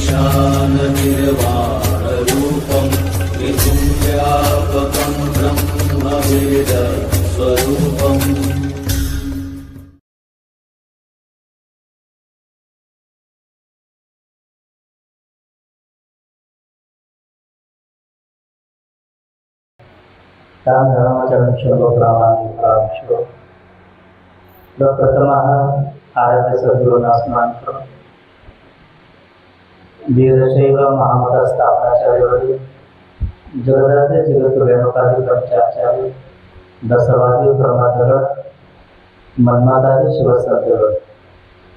ईशाननिर्वाणरूपं त्रिपुण्यव्यापकं ब्रह्मवेदस्वरूपम् तां धर्मचरणशोभप्रामाणिकांशो प्रथम आराध्य सद्गुरुनास्मान् वीरशैव महामतस्थापनाचार्यवरी जगदाचे जगत रेणुकादी पंचाचार्य दसवादी प्रमादगड मन्मादादी शिवसंतगड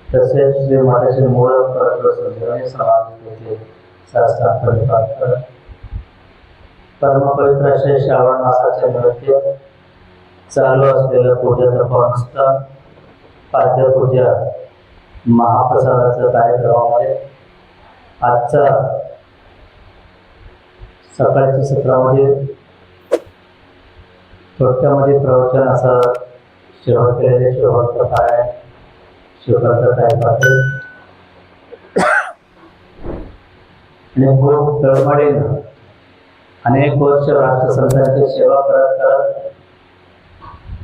तसेच जे मठाचे मूळ परत्व संजीवनी समाज येथे शास्त्रांत परमपवित्र असे श्रावण मासाचे नृत्य चालू असलेलं पूजा तपोनुष्ठान पाद्यपूजा महाप्रसादाच्या कार्यक्रमामध्ये आजचा सकाळच्या सत्रामध्ये थोडक्यामध्ये प्रवचन असं शेवट केलेले शेवट काय शिवकर्ता काय पाहते आणि खूप तळमळीनं अनेक वर्ष राष्ट्रसंतांची सेवा करत करत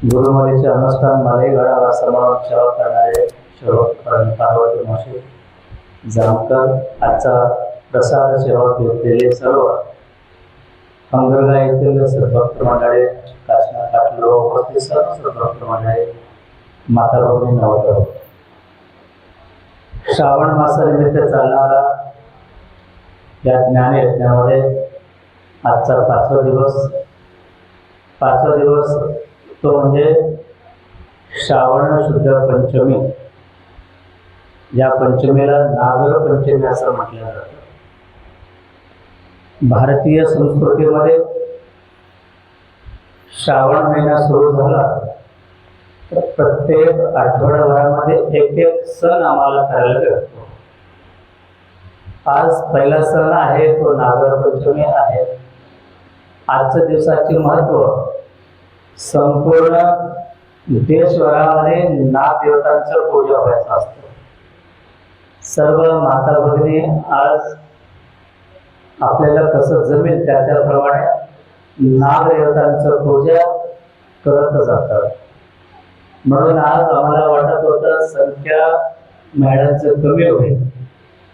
गुरुमरीचे अनुष्ठान मालेगडाला समारोप सेवा करणारे शेवट पार्वती माशी जामकर आजचा प्रसाद सेवा घेतलेले सर्व अंगरगा येथील सर्वत्र मंडळे काशना पाटील उपस्थित सर्व सर्वत्र मंडळे माता भगिनी श्रावण मासानिमित्त चालणारा या ज्ञान यज्ञामध्ये आजचा पाचवा दिवस पाचवा दिवस तो म्हणजे श्रावण शुद्ध पंचमी. या पंचमीला नागर पंचमी असं म्हटलं जातं. भारतीय संस्कृतीमध्ये श्रावण महिना सुरू झाला तर प्रत्येक आठवडाभरामध्ये एक एक सण आम्हाला करायला भेटतो. आज पहिला सण आहे तो नागरपंचमी आहे. आजच्या दिवसाचे महत्त्व संपूर्ण देशभरामध्ये नागदेवतांचं पूजा व्हायचं असतं. सर्व माता भगिनी आज आपल्याला कसं जमेल त्या त्याप्रमाणे नागदेवतांचं पूजा करत जातात. म्हणून आज आम्हाला वाटत होतं संख्या मॅडमचं कमी होईल.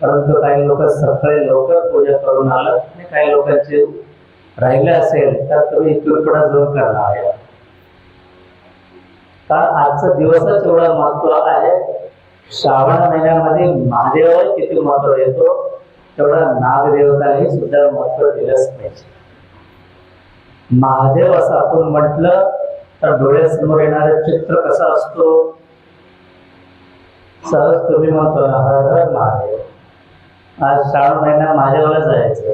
परंतु काही लोक सकाळी लवकर पूजा करून आलं आणि काही लोकांचे राहिले असेल तर तुम्ही इथून पुढे जाऊन करणार आहे. कारण आजचा दिवसच एवढा महत्त्व आहे. श्रावण महिन्यामध्ये महादेवाला किती महत्त्व येतो? तेवढा नागदेवतालाही सुद्धा महत्त्व दिलंच पाहिजे. महादेव असं आपण म्हटलं तर डोळ्यासमोर येणारं चित्र कसा असतो? सहज तुम्ही म्हणतो हर हर महादेव. आज श्रावण महिना महादेवाला जायचं.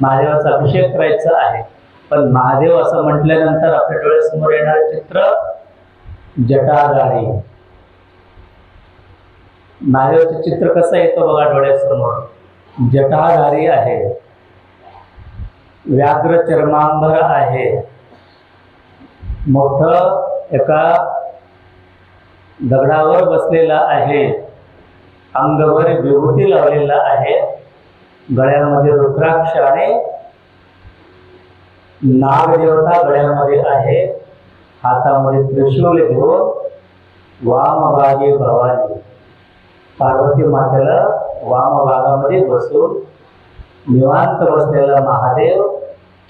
महादेवाचा अभिषेक करायचा आहे. पण महादेव असं म्हटल्यानंतर आपल्या डोळ्यासमोर येणारं चित्र जटाधारी. महादेवाचं चित्र कसं येतं बघा डोळ्यासमोर? जटाधारी आहे. व्याघ्र चर्मांबर आहे. मोठ एका दगडावर बसलेला आहे. अंगवर विभूती लावलेला आहे. गळ्यामध्ये रुद्राक्ष आणि नागदेवता गळ्यामध्ये आहे. हातामध्ये त्रिशूल घेऊन वामभागी भवानी. पार्वती मातेला वामभागामध्ये बसून निवांत बसलेला महादेव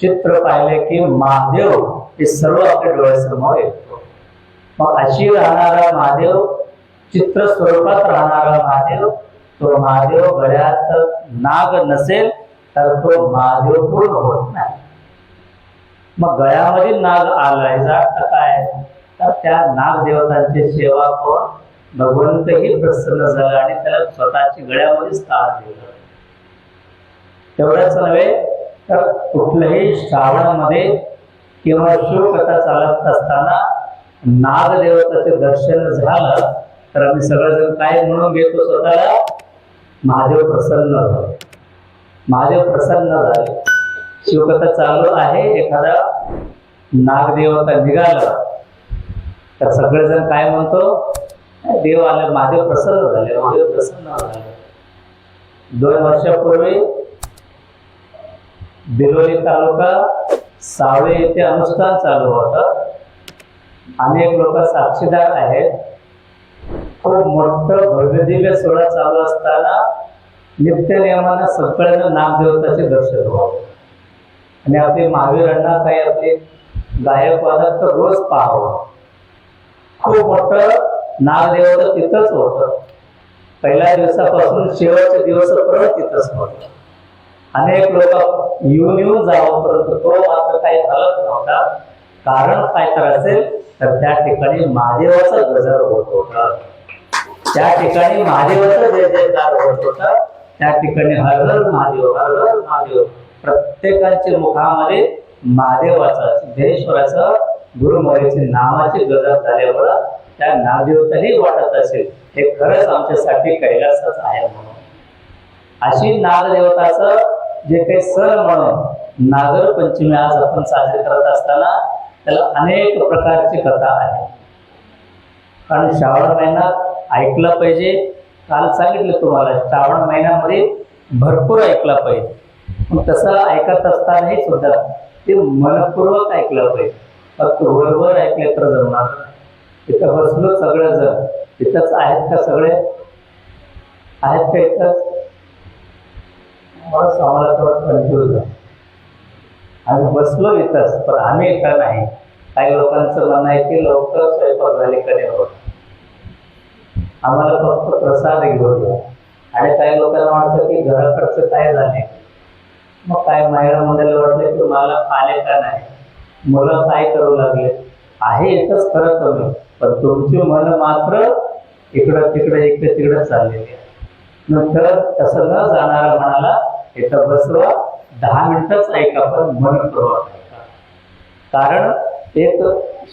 चित्र पाहिले की महादेव हे सर्व आपल्या डोळ्यासमोर येतो. मग अशी राहणारा महादेव चित्र स्वरूपात राहणारा महादेव तो महादेव गळ्यात नाग नसेल तर तो महादेव पूर्ण होत नाही. मग गळ्यामध्ये नाग आलाय तर काय? तर त्या नाग देवतांची सेवा करून भगवंतही प्रसन्न झाला आणि त्याला स्वतःची गळ्यामध्ये स्थान दिलं. तेवढंच नव्हे तर कुठल्याही श्रावणामध्ये किंवा शिवकथा चालत असताना नागदेवताचे दर्शन झालं तर आम्ही सगळेजण काय म्हणून घेतो स्वतःला? महादेव प्रसन्न झाले. महादेव प्रसन्न झाले. शिवकथा चालू आहे एखादा नागदेवता निघाला तर सगळेजण काय म्हणतो? देव आले महादेव प्रसन्न झाले महादेव प्रसन्न झाले. दोन वर्षापूर्वी बिलोली तालुका सावळे येथे अनुष्ठान चालू होतं. अनेक लोक साक्षीदार आहेत. खूप मोठं भव्यदिव्य सोहळा चालू असताना नित्य नियमानं सगळ्यांना नामदेवताचे दर्शन व्हावं आणि आपले महावीरांना काही आपले गायक वादक रोज पाहावं. खूप मोठं नागदेवाचं तिथंच होतं. पहिल्या दिवसापासून शेवटच्या दिवसापर्यंत तिथंच होत. अनेक लोक येऊन येऊन जावं परंतु तो मात्र काही हलत नव्हता. कारण काय तर असेल तर त्या ठिकाणी महादेवाचा गजर होत होता. त्या ठिकाणी महादेवाचा जय जयकार होत होता. त्या ठिकाणी हर हर महादेव हर हर महादेव. प्रत्येकाच्या मुखामध्ये महादेवाचा सिद्धेश्वराचा गुरुमौलीचे नामाचे गजर झाल्यामुळं त्या नागदेवताही वाटत असेल हे खरंच आमच्यासाठी कैलासच आहे म्हणून. अशी नागदेवताच जे काही सण म्हणून नागर पंचमी आज आपण साजरी करत असताना त्याला अनेक प्रकारची कथा आहे. कारण श्रावण महिना ऐकला पाहिजे. काल सांगितलं तुम्हाला श्रावण महिन्यामध्ये भरपूर ऐकला पाहिजे. मग तसं ऐकत असतानाही सुद्धा ते मनपूर्वक ऐकलं पाहिजे. फक्त वरवर ऐकले तर जमणार नाही. तिथं बसलो सगळेजण. तिथंच आहेत का सगळे? आहेत का इथं? बस आम्हाला थोडं कन्फ्युज आहे आम्ही बसलो इथंच पण आम्ही इथं नाही. काही लोकांचं म्हणणं आहे की लवकर स्वयंपाक झालीकडे होत. आम्हाला फक्त प्रसाद घेऊन द्या. आणि काही लोकांना वाटतं की घराकडचं काय झाले मग काय महिला मंडळाला वाटलं की मला आले का नाही? मुलं काय करू लागले? आहे एकच खरं कमी पण तुमचे मन मात्र इकडं तिकडं इकडे तिकडं चाललेली आहे. नंतर तसं न जाणारा म्हणाला इथं बसवा दहा मिनिटच ऐका पण मन ऐका. कारण एक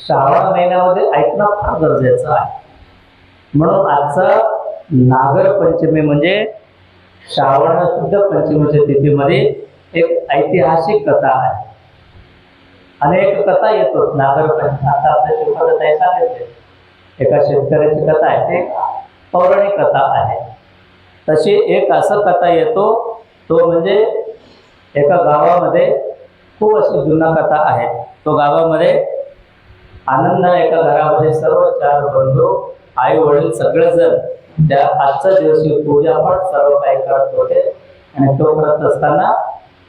श्रावण महिन्यामध्ये ऐकणं फार गरजेचं आहे. म्हणून आजचा नागर पंचमी म्हणजे श्रावण शुद्ध पंचमीच्या तिथीमध्ये एक ऐतिहासिक कथा आहे. अनेक कथा येतो. नागर आता आपल्या शिवकथाही सांगितले एका शेतकऱ्याची कथा आहे. ते पौराणिक कथा आहे. तशी एक असं कथा येतो तो म्हणजे एका गावामध्ये खूप अशी जुना कथा आहे. तो गावामध्ये आनंद एका घरामध्ये सर्व चार बंधू आई वडील सगळेजण त्या आजच्या दिवशी पूजापाठ सर्व काही करत होते. आणि तो करत असताना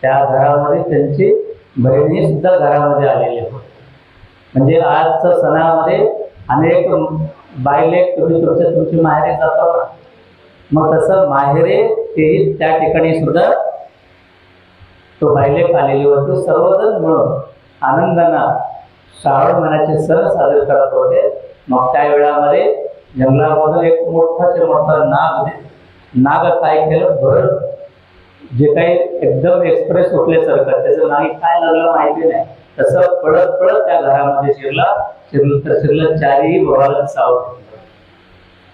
त्या घरामध्ये त्यांची बहिणी सुद्धा घरामध्ये आलेली होती. म्हणजे आजच्या सणामध्ये अनेक बायले तुम्ही तुमच्या तुमची माहेरे जातो ना मग तसं माहेरे ते त्या ठिकाणी सुद्धा तो बाईले आलेली होती. सर्वजण मिळून आनंदानं श्रावण महिन्याचे सण साजरे करत होते. मग त्या वेळामध्ये जंगलामधून एक मोठाचे मोठा नाग नाग काय केलं? भर जे काही एकदम एक्सप्रेस उठल्यासारखं त्याचं नाही काय लागलं माहिती नाही. तसं पळत पळत त्या घरामध्ये शिरला. शिरलं तर शिरलं चारही भावाला चाव घेतलं.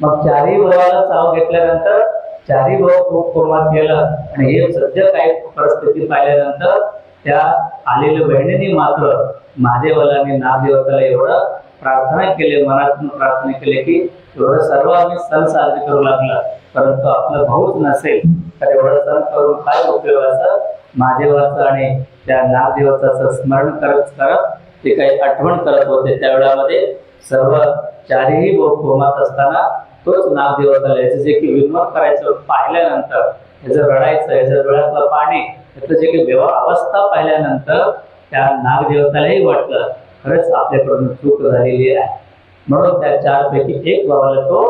मग चारही भावाला चाव घेतल्यानंतर चारही भाव खूप कोमात गेला. आणि हे सध्या काही परिस्थिती पाहिल्यानंतर त्या आलेल्या बहिणीने मात्र महादेवाला नागदेवताला एवढं प्रार्थना केली मनातून प्रार्थना केली की एवढं सर्व आम्ही सण साजरे करू लागला. परंतु आपलं भाऊच नसेल तर एवढं सण करून काय उपयोगाचं महादेवाचं आणि त्या नागदेवाचं स्मरण करत करत ते काही आठवण करत होते. त्या वेळामध्ये सर्व चारही कोमात असताना तोच नागदेवाचा याचं जे की विनोद करायचं पाहिल्यानंतर याचं रडायचं याचं डोळ्यातलं पाणी याचं जे काही व्यवहार अवस्था पाहिल्यानंतर त्या नागदेवतालाही वाटलं खरंच आपल्याकडून चूक झालेली आहे. म्हणून त्या चारपैकी एक भावाला तो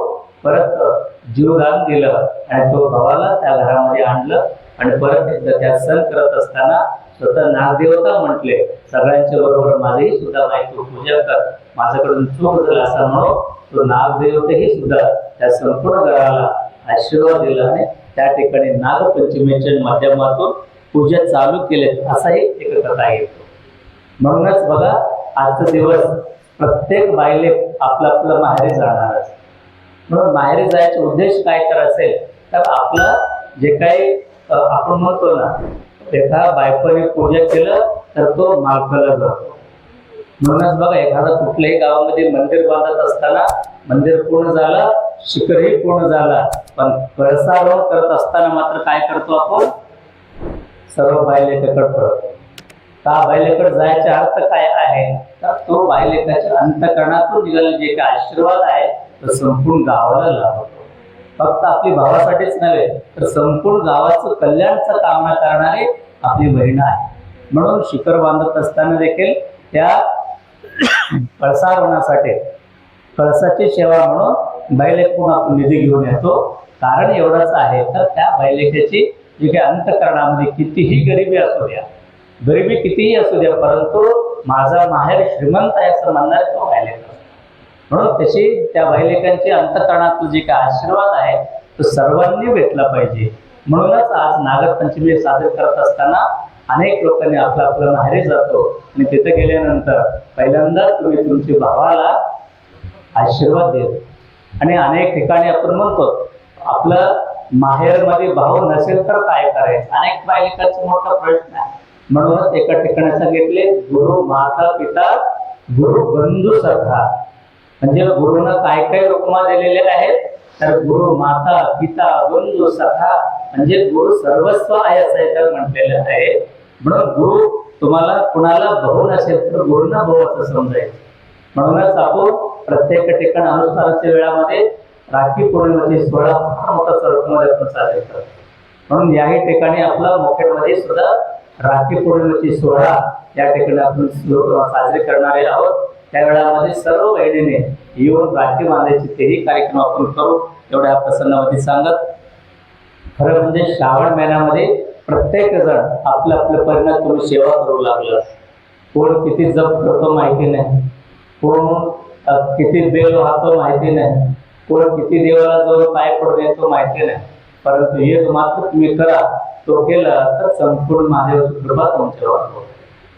परत जीवदान दिलं आणि तो भावाला त्या घरामध्ये आणलं आणि परत एकदा त्या सण करत असताना स्वतः नागदेवता म्हटले सगळ्यांच्या बरोबर माझीही सुद्धा माहिती पूजा कर. माझ्याकडून चूक झाला असा म्हणून तो नागदेवतेही सुद्धा त्या संपूर्ण घराला आशीर्वाद दिला आणि त्या ठिकाणी नागपंचमीच्या माध्यमातून पूजा चालू केले. असाही एक कथा येतो म्हणूनच बघा आजचा दिवस प्रत्येक बायले आपलं आपलं माहेरी जाणारच. म्हणून बाहेर जायचा उद्देश काय तर असेल तर आपलं जे काही आपण म्हणतो ना एका बायकोने पूजा केलं तर तो मालकाला जातो. म्हणूनच बघा एखादा कुठल्याही गावामध्ये मंदिर बांधत असताना मंदिर पूर्ण झालं शिखरही पूर्ण झाला पण कळसारोहण करत असताना मात्र काय करतो आपण? सर्व बायलेकडे पळतो. का बायलेकडे जायचा अर्थ काय आहे? तर तो बायलेखाच्या अंतकरणातून निघालेला जे काही आशीर्वाद आहे तर संपूर्ण गावाला लाभतो फक्त आपली भावासाठीच नव्हे तर संपूर्ण गावाचं कल्याणचं कामना करणारी आपली बहीण आहे. म्हणून शिखर बांधत असताना देखील त्या कळसारोहणासाठी कळसाची सेवा म्हणून बैलेखून आपण निधी घेऊन येतो. कारण एवढंच आहे तर त्या बैलेकाची जे काही अंतकरणामध्ये कितीही गरिबी असू द्या गरिबी कितीही असू द्या परंतु माझा माहेर श्रीमंत आहे असं म्हणणार तो बैलेक असतो. म्हणून तशी त्या बैलेकांची अंतकरणातून जे काही आशीर्वाद आहे तो सर्वांनी भेटला पाहिजे. म्हणूनच आज नागरपंचमी साजरी करत असताना अनेक लोकांनी आपलं आपलं माहेरी जातो. आणि तिथे गेल्यानंतर पहिल्यांदा तुम्ही तुमच्या भावाला आशीर्वाद देत. आणि अनेक ठिकाणी आपण म्हणतो आपलं माहेरमध्ये भाऊ नसेल तर काय करायचं? अनेक बायकांचा मोठा प्रश्न आहे. म्हणूनच एका ठिकाणी सांगितले गुरु माता पिता गुरु बंधू सरकार म्हणजे गुरुनं काय काय उपमा दिलेले आहेत? तर गुरु माता पिता बंधू सखा म्हणजे गुरु सर्वस्व आहे असं याच्यावर म्हटलेलं आहे. म्हणून गुरु तुम्हाला कुणाला भाऊ नसेल तर गुरुना भाऊ असं समजायचं. म्हणूनच आपण प्रत्येक ठिकाणी अनुष्ठानाच्या वेळामध्ये राखी पौर्णिमेची सोहळा फार मोठा स्वरूपामध्ये आपण साजरे करतो. म्हणून याही ठिकाणी आपला मुखेडमध्ये सुद्धा राखी पौर्णिमेची सोहळा या ठिकाणी आपण साजरे करणारे आहोत. त्या वेळामध्ये सर्व बहिणीने येऊन राखी बांधायचे तेही कार्यक्रम आपण करू. एवढ्या प्रसन्नामध्ये सांगत खरं म्हणजे श्रावण महिन्यामध्ये प्रत्येक जण आपलं आपलं परिणाम तुम्ही सेवा करू लागलं कोण किती जप करतो माहिती नाही. कोण किती बेल वाहतो माहिती नाही. कोण किती देवाला जाऊन पाय पडून येतो माहिती नाही. परंतु एक मात्र तुम्ही करा. तो केला तर संपूर्ण महादेवाची कृपा तुमच्यावर होतो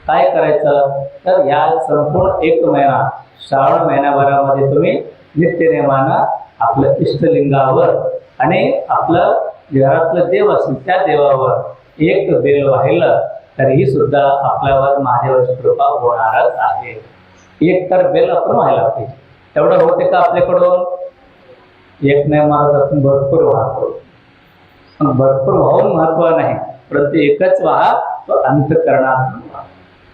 काय करायचं? तर या संपूर्ण एक महिना श्रावण महिन्याभरामध्ये तुम्ही नित्यनेमानं आपलं इष्टलिंगावर आणि आपलं घरातलं देव असेल त्या देवावर एक बेल वाहिलं तरीही सुद्धा आपल्यावर महादेवाची कृपा होणारच आहे. एक तर बेल आपण व्हायला पाहिजे. तेवढं होते का आपल्याकडून? एक नाही महाराज आपण भरपूर वाहतो. पण भरपूर वाहून महत्त्व नाही. परंतु एकच वाहा तो अंतकरणात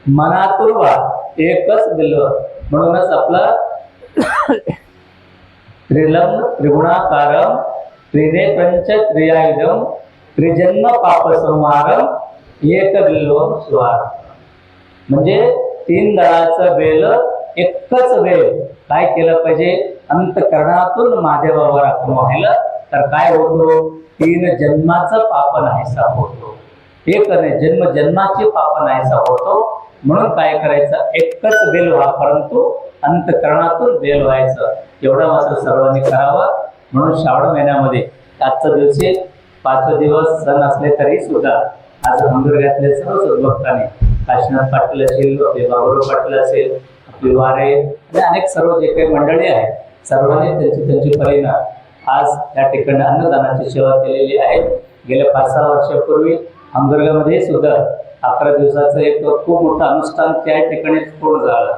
मनातून वाहा एकच दिलं. म्हणूनच आपला त्रिलम त्रिगुणाकारम त्रिनेत्रंच त्रियायुधम त्रिजन्म पाप संहारम एक बिल्वम स्वार म्हणजे तीन दळाचं बेल एकच वेळ काय केलं पाहिजे? अंतकरणातून महादेवावर आपण व्हायला तर काय होतो? तीन जन्माचं पाप नाहीसा होतो. एक जन्म जन्माचे पाप नाहीसा होतो. म्हणून काय करायचं? एकच बेल व्हा परंतु अंतकरणातून बेल व्हायचं. एवढं मात्र सर्वांनी करावं. म्हणून श्रावण महिन्यामध्ये आजचा दिवशी पाच दिवस सण असले तरी सुद्धा आज हंगरग्यातले सर्व सद्भक्तांनी काशीनाथ पाटील असेल आपले बाबुराव पाटील असेल आपले वारे आणि अनेक सर्व जे काही मंडळी आहेत सर्वांनी त्यांची त्यांची परिणाम आज या ठिकाणी अन्नदानाची सेवा केलेली आहे. गेल्या पाच सहा वर्षापूर्वी हंगरगामध्ये सुद्धा अकरा दिवसाचं एक खूप मोठं अनुष्ठान त्या ठिकाणी पूर्ण झालं.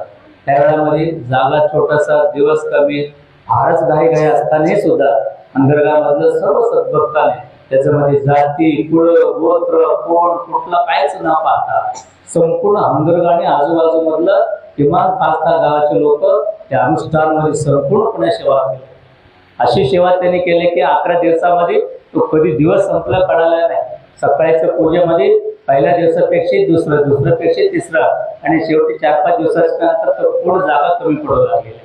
त्यावेळामध्ये जागा छोटासा दिवस कमी फारच घाई घाई असतानाही सुद्धा अंतर्गामधलं सर्व सद्भक्ताने त्याच्यामध्ये जाती कुळ गोत्र कोण कुठला कायच न पाहता संपूर्ण हंगरगा आणि आजूबाजूमधलं किमान पाच दहा गावाचे लोक त्या अनुष्ठानमध्ये संपूर्णपणे सेवा केली. अशी सेवा त्यांनी केली की अकरा दिवसामध्ये तो कधी दिवस संपला कळाला नाही. सकाळच्या पूजेमध्ये पहिल्या दिवसापेक्षा दुसरं दुसऱ्यापेक्षा तिसरा आणि शेवटी चार पाच दिवसाच्या नंतर तर पूर्ण जागा कमी पडू लागलेली आहे.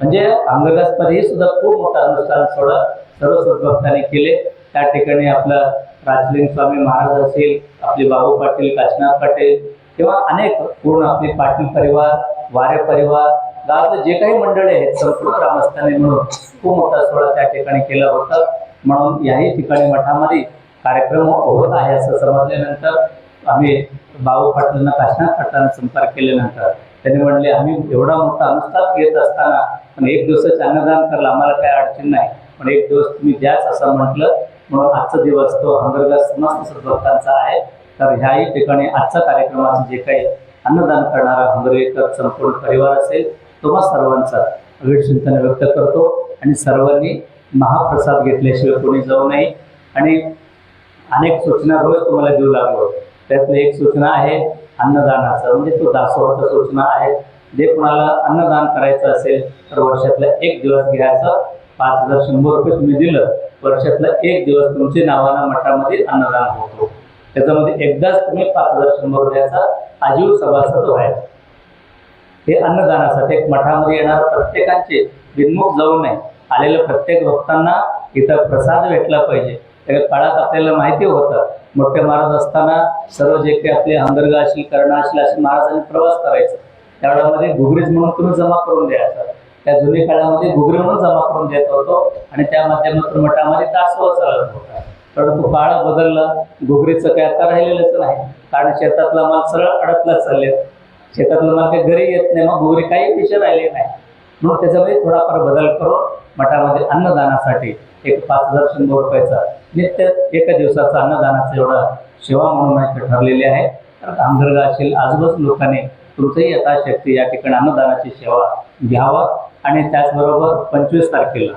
म्हणजे अंगदासमध्ये सुद्धा खूप मोठा अनुष्ठान सोडा सर्व सद्भक्तांनी केले त्या ठिकाणी आपलं राजलिंग स्वामी महाराज असेल आपले बाबू पाटील काशीनाथ पाटील किंवा अनेक पूर्ण आपले पाटील परिवार वारे परिवार गावातले जे काही मंडळी आहेत संपूर्ण ग्रामस्थांनी मिळून खूप मोठा सोहळा त्या ठिकाणी केला होता म्हणून याही ठिकाणी मठामध्ये कार्यक्रम होत आहे असं समजल्यानंतर आम्ही बाबू पाटलांना काशीनाथ पाटलांना संपर्क केल्यानंतर त्यांनी म्हणले आम्ही एवढा मोठा अनुष्ठान घेत असताना पण एक दिवसाचे अन्नदान करायला आम्हाला काय अडचण नाही. पण एक दिवस तुम्ही द्याच असं म्हटलं. म्हणून आजचा दिवस तो हंगरगा समस्त सद्भक्तांचा आहे. तर ह्याही ठिकाणी आजच्या कार्यक्रमाचं जे काही अन्नदान करणारा हंगरेकर संपूर्ण परिवार असेल तुम्हा सर्वांचा अवीट चिंतन व्यक्त करतो. आणि सर्वांनी महाप्रसाद घेतल्याशिवाय कोणी जाऊ नये. आणि अनेक सूचना रोज तुम्हाला देऊ लागलो. त्यातली एक सूचना आहे अन्नदानाचं. म्हणजे तो दासोहाचा सूचना आहे. जे कोणाला अन्नदान करायचं असेल तर वर्षातला एक दिवस घ्यायचं. पाच हजार शंभर रुपये तुम्ही दिलं वर्षातला एक दिवस तुमचे नावानं मठामध्ये अन्नदान होतो. त्याच्यामध्ये एकदाच तुम्ही पाच हजार शंभर रुपयाचा आजीव सभासद व्हायचा. हे अन्नदानासाठी एक मठामध्ये येणार प्रत्येकांचे बिनमुख जाऊ नये. आलेल्या प्रत्येक भक्तांना इथं प्रसाद भेटला पाहिजे. त्या काळात आपल्याला माहिती होतं मोठे महाराज असताना सर्व जे काही आपले हंदरगा असेल कर्ण असेल असे महाराजांनी प्रवास करायचा. त्यावेळामध्ये घुगरीज म्हणून तुम्ही जमा करून द्यायचा. त्या जुन्या काळामध्ये घुगरी म्हणून जमा करून देत होतो आणि त्या माध्यमातून मठामध्ये दासोह चालत होता. परंतु काळ बदलला घुगरीचं काय आता राहिलेलंच नाही. कारण शेतातला माल सरळ अडकला चालले शेतातलं माल काही घरी येत नाही मग घुगरी काही विषय राहिले नाही. म्हणून त्याच्यामध्ये थोडाफार बदल करून मठामध्ये अन्नदानासाठी एक पाच हजार शंभर रुपयाचा नित्य एका दिवसाचा अन्नदानाचा एवढा सेवा म्हणून ठरलेली आहे. तर आमदरगा असेल आजूबाजू लोकांनी तुमचंही यथाशक्ती या ठिकाणी अन्नदानाची सेवा घ्यावा आणि त्याचबरोबर पंचवीस तारखेला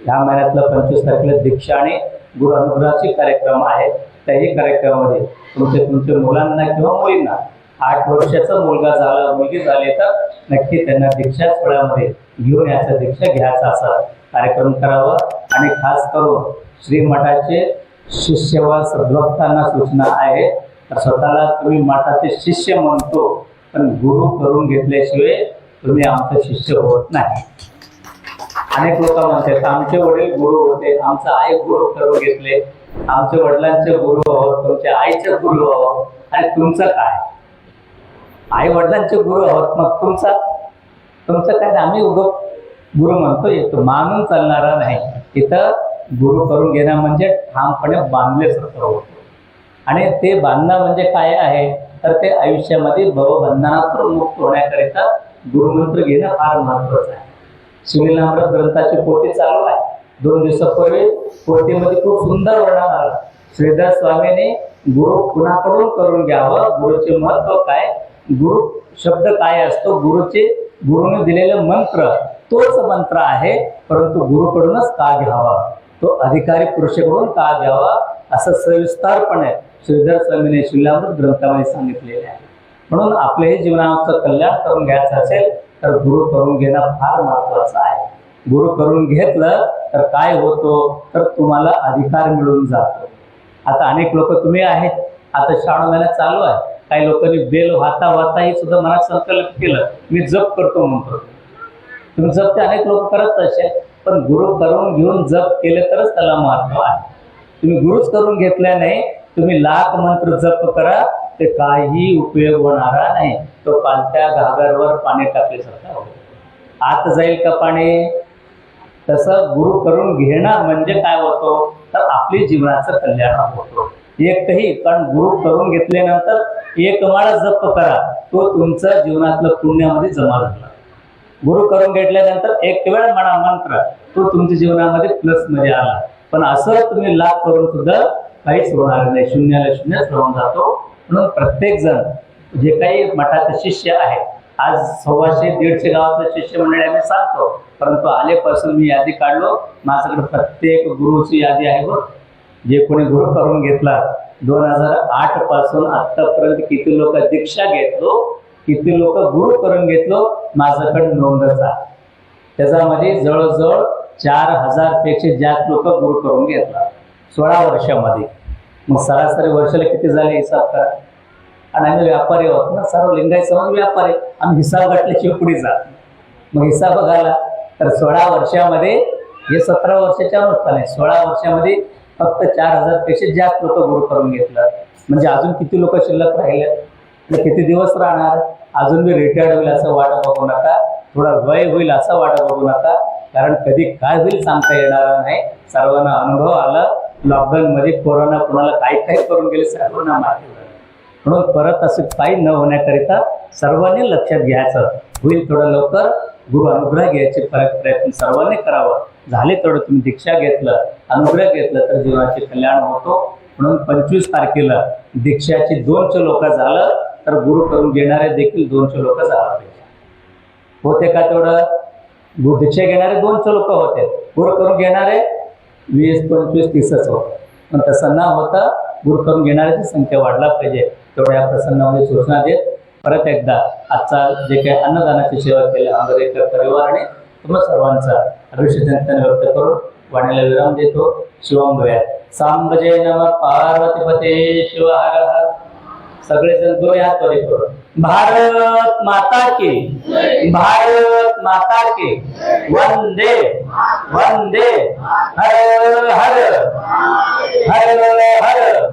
ह्या महिन्यातला पंचवीस तारखेला दीक्षा आणि गुरु अनुग्रहाचे कार्यक्रम आहेत. त्याही कार्यक्रमामध्ये तुमचे तुमच्या मुलांना किंवा मुलींना आठ वर्षाचा मुलगा झाला मुलगी झाली तर नक्की त्यांना दीक्षा सोहळ्यामध्ये घेऊन याचा दीक्षा घ्यायचा असा कार्यक्रम करावा. आणि खास करून श्रीमठाचे शिष्यवा सद्भक्तांना सूचना आहे. तर स्वतःला तुम्ही मठाचे शिष्य म्हणतो पण गुरु करून घेतल्याशिवाय तुम्ही आमचं शिष्य होत नाही. अनेक लोक म्हणतात आमचे वडील गुरु होते आमचा आई गुरु करून घेतले. आमच्या वडिलांचे गुरु आहोत तुमच्या आईचे गुरु आहोत. आणि तुमचं काय? आई वडिलांचे गुरु आहोत. मग तुमचा तुमचं काय आम्ही उगव गुरु म्हणतो येतो. मानून चालणारा नाही. इथं गुरु करून घेणं म्हणजे ठामपणे बांधल्यासारखं होतं. आणि ते बांधणं म्हणजे काय आहे? तर ते आयुष्यामध्ये भवबंधनातून मुक्त होण्याकरिता गुरुमंत्र घेणं फार महत्वाचं आहे. शिवलीलामृत ग्रंथाची पोटी चालू आहे. दोन दिवसापूर्वी पोटीमध्ये खूप सुंदर वर्णन आलं. श्रीधर स्वामीने गुरु कुणाकडून करून घ्यावं? गुरुचे महत्त्व काय? गुरु शब्द काय असतो? गुरुचे गुरुने दिलेलं मंत्र तोच मंत्र आहे परंतु गुरुकडूनच का घ्यावा? तो अधिकारी पुरुषाकडून का घ्यावा? असं सविस्तारपणे श्रीधर स्वामीने शिवलामृत ग्रंथामध्ये सांगितलेले आहे. म्हणून आपल्याही जीवनाचं कल्याण करून घ्यायचं असेल तर गुरु करून घेणं फार महत्वाचं आहे. गुरु करून घेतलं तर काय होतो? तर तुम्हाला अधिकार मिळून जातो. आता अनेक लोक तुम्ही आहेत. आता श्रावण महिना चालू आहे. काही लोकांनी बेल वाहता वाहता ही सुद्धा मनात संकल्प केलं मी जप करतो म्हणतो तुम्ही जप ते अनेक लोक करत असे पण गुरु करून घेऊन जप केलं तरच त्याला महत्त्व आहे. तुम्ही गुरुच करून घेतल्या नाही तुम्ही लाख मंत्र जप करा ते काही उपयोग होणारा नाही. तो पालत्या घागरवर पाणी टाकल्यासारखा होतो. आत जाईल का पाणी? तसं गुरु करून घेणं म्हणजे काय होतो? तर आपली जीवनाचं कल्याण होतो. एकही कारण गुरु करून घेतल्यानंतर एक माळा जप करा तो तुमचा जीवनातलं पुण्यामध्ये जमा झाला. गुरु करून घेतल्यानंतर एक वेळ म्हणा मंत्र तो तुमच्या जीवनामध्ये प्लसमध्ये आला. पण असं तुम्ही लाभ करून सुद्धा काहीच होणार नाही. शून्याला शून्यच राहून जातो. म्हणून प्रत्येक जण जे काही मठाचे शिष्य आहेत आज सव्वाशे दीडशे गावातलं शिष्य मंडळी आम्ही सांगतो परंतु आलेपासून मी यादी काढलो. माझ्याकडे प्रत्येक गुरुची यादी आहे बघ जे कोणी गुरु करून घेतला दोन हजार आठपासून आतापर्यंत किती लोक दीक्षा घेतलो किती लोक गुरु करून घेतलो माझ्याकडे नोंदचा त्याच्यामध्ये जवळजवळ चार हजारपेक्षा जास्त लोक गुरु करून घेतला. सोळा वर्षामध्ये. मग सरासरी वर्षाला किती झाले हिसाब करा. आणि आम्ही व्यापारी आहोत ना सर्व लिंगाय समाज व्यापारी. आम्ही हिसाब गाठल्याशिवाय पुढे जात मग हिसाब बघायला तर सोळा वर्षामध्ये हे सतरा वर्षाच्या अनुष्ठान आहे. सोळा वर्षामध्ये फक्त चार हजारपेक्षा जास्त लोक गुरु करून घेतलं. म्हणजे अजून किती लोक शिल्लक राहिले? आणि किती दिवस राहणार? अजून मी रिटायर्ड होईल असं वाटा बघू नका. थोडा वय होईल असं वाटा बघू नका. कारण कधी काय होईल सांगता येणार नाही. सर्वांना अनुभव आला. लॉकडाऊन मध्ये कोरोना कोणाला काय काय करून गेले सर्वांना माहिती म्हणून परत असं काही न होण्याकरिता सर्वांनी लक्षात घ्यायचं. होईल थोडं लवकर. गुरु अनुग्रह घ्यायचे प्रयत्न सर्वांनी करावं. झाले तेवढं तुम्ही दीक्षा घेतलं अनुग्रह घेतलं तर जीवाचे कल्याण होतो. म्हणून पंचवीस तारखेला दीक्षाची दोनशे लोक झालं तर गुरु करून घेणारे देखील दोनशे लोक झाला पाहिजे होते का तेवढं? गुरु दीक्षा घेणारे दोनशे लोक होते. गुरु करून घेणारे वीस पंचवीस तीसच होते. पण तसं न होता गुरु करून घेणाऱ्याची संख्या वाढला पाहिजे. तेवढ्या या प्रसंगामध्ये सूचना देत परत एकदा आजचा जे काही अन्नदानाची सेवा केली परिवार परिवाराने तुम्हा सर्वांचा आयुष्य व्यक्त करून वाणीला विराम देतो. शिवम भया सांब जय नम पार्वतीपते शिव हर सगळे जण दोन हात वर करून भारत माता की. भारत माता की. वंदे. वंदे. हर हर. हर हर.